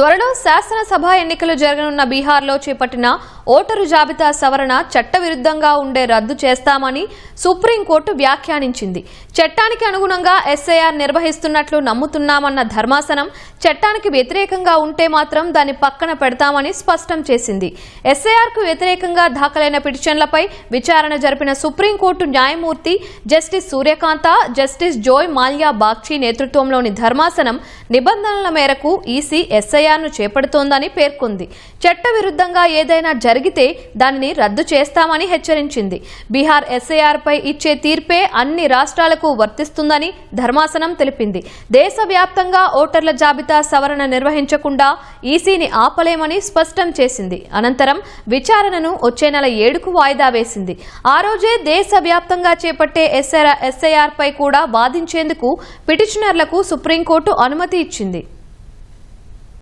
త్వరలో శాసనసభ ఎన్నికలు జరగనున్న బీహార్లో చేపట్టిన ఓటరు జాబితా సవరణ చట్టవిరుద్ధంగా ఉండే రద్దు చేస్తామని సుప్రీంకోర్టు వ్యాఖ్యానించింది. చట్టానికి అనుగుణంగా ఎస్ఐఆర్ నిర్వహిస్తున్నట్లు నమ్ముతున్నామన్న ధర్మాసనం చట్టానికి వ్యతిరేకంగా ఉంటే మాత్రం దాన్ని పక్కన పెడతామని స్పష్టం చేసింది. ఎస్ఐఆర్కు వ్యతిరేకంగా దాఖలైన పిటిషన్లపై విచారణ జరిపిన సుప్రీంకోర్టు న్యాయమూర్తి జస్టిస్ సూర్యకాంత జస్టిస్ జోయ్ మాల్యా బాగ్చి నేతృత్వంలోని ధర్మాసనం నిబంధనల మేరకు ఈసీ ఎస్ఐఆర్ను చేపడుతోందని పేర్కొంది. చట్టవిరుద్ధంగా ఏదైనా జరిగితే దానిని రద్దు చేస్తామని హెచ్చరించింది. బీహార్ ఎస్ఐఆర్పై ఇచ్చే తీర్పే అన్ని రాష్ట్రాలకు వర్తిస్తుందని ధర్మాసనం తెలిపింది. దేశవ్యాప్తంగా ఓటర్ల జాబితా సవరణ నిర్వహించకుండా ఈసీని ఆపలేమని స్పష్టం చేసింది. అనంతరం విచారణను వచ్చే నెల ఏడుకు వాయిదా వేసింది. ఆ రోజే దేశవ్యాప్తంగా చేపట్టే ఎస్ఐఆర్ కూడా వాదించేందుకు పిటిషనర్లకు సుప్రీంకోర్టు అనుమతి ఇచ్చింది.